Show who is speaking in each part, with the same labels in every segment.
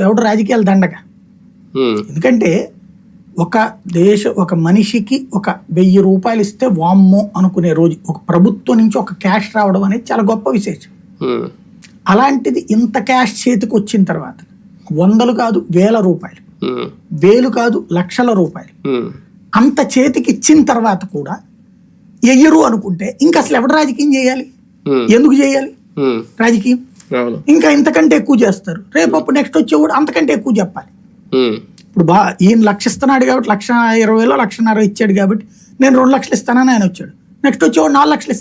Speaker 1: ఎవడు రాజకీయాలు దండగ ఎందుకంటే ఒక దేశ ఒక మనిషికి ఒక వెయ్యి రూపాయలు ఇస్తే వామ్మో అనుకునే రోజు ఒక ప్రభుత్వం నుంచి ఒక క్యాష్ రావడం అనేది చాలా గొప్ప విశేషం. అలాంటిది ఇంత క్యాష్ చేతికి వచ్చిన తర్వాత వందలు కాదు వేల రూపాయలు. వేలు కాదు లక్షల రూపాయలు. అంత చేతికి ఇచ్చిన తర్వాత కూడా ఎయ్యరు అనుకుంటే ఇంకా అసలు ఎవడు రాజకీయం చేయాలి? ఎందుకు చేయాలి? రాజకీయం? ఇంకా ఇంతకంటే ఎక్కువ చేస్తారు. రేపు అప్పుడు నెక్స్ట్ వచ్చే కూడా అంతకంటే ఎక్కువ చెప్పాలి. ఇప్పుడు బా ఈయన లక్ష ఇస్తున్నాడు కాబట్టి లక్ష ఇరవై వేలో లక్షన్నర ఇచ్చాడు కాబట్టి నేను రెండు లక్షలు ఇస్తానని ఆయన వచ్చాడు. నెక్స్ట్ వచ్చేవాడు నాలుగు లక్షలు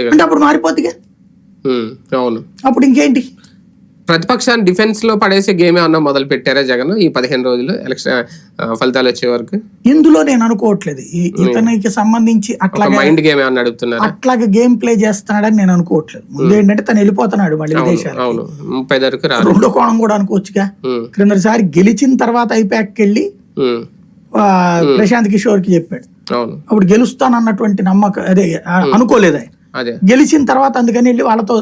Speaker 2: కదా
Speaker 1: అంటే అప్పుడు మారిపోద్దిగా?
Speaker 2: అవును.
Speaker 1: అప్పుడు ఇంకేంటి?
Speaker 2: ప్రతిపక్షాన్ని డిఫెన్స్లో పడేసే గేమ్ ఏమన్నా మొదలు పెట్టారా జగన్? ఈ పదిహేను రోజులు ఎలక్షన్ ఫలితాలు వచ్చే వరకు?
Speaker 1: ఇందులో నేను అనుకోవట్లేదు. ఇతనికి సంబంధించి
Speaker 2: ఒక
Speaker 1: అట్లాగే
Speaker 2: మైండ్ గేమ్ ఏమన్నా అడుగుతున్నారా?
Speaker 1: అట్లాగే గేమ్ ప్లే చేస్తున్నాడని నేను అనుకోవట్లేదు. ముందు ఏంటంటే తను వెళ్ళిపోతున్నాడు మళ్ళీ
Speaker 2: అవును ముప్పై రాదు
Speaker 1: రెండో కోణం కూడా అనుకోవచ్చుగా. క్రిందసారి గెలిచిన తర్వాత ఐపాక్కి వెళ్ళి ప్రశాంత్ కిషోర్కి చెప్పాడు.
Speaker 2: అవును.
Speaker 1: అప్పుడు గెలుస్తానన్నటువంటి నమ్మకం అదే అనుకోలేదు. ఆయన గెలిచిన తర్వాత అందుకని వెళ్ళి వాళ్ళతో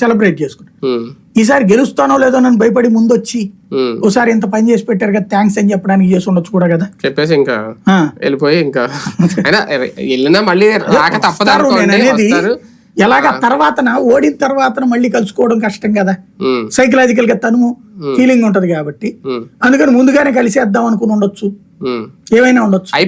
Speaker 1: సెలబ్రేట్ చేసుకున్నాడు. ఈసారి గెలుస్తానో లేదో నన్ను భయపడి ముందు వచ్చి
Speaker 2: ఉమ్,
Speaker 1: ఓసారి ఇంత పని చేసి పెట్టారు కదా థ్యాంక్స్ అని చెప్పడానికి చేసి ఉండొచ్చు కూడా కదా.
Speaker 2: చెప్పేసి ఇంకా. వెళ్ళిపోయి ఇంకా. వెళ్ళినా మళ్ళీ రాక తప్పదు
Speaker 1: వస్తారు నేను
Speaker 2: అనుకోండి
Speaker 1: అనేది ఎలాగ తర్వాతన ఓడిన తర్వాతన మళ్ళీ కలుసుకోవడం కష్టం కదా. సైకలాజికల్గా తను ఫీలింగ్ ఉంటది కాబట్టి. అందుకని ముందుగానే కలిసేద్దాం అనుకుని ఉండొచ్చు. ఏమైనా ఉండొచ్చు.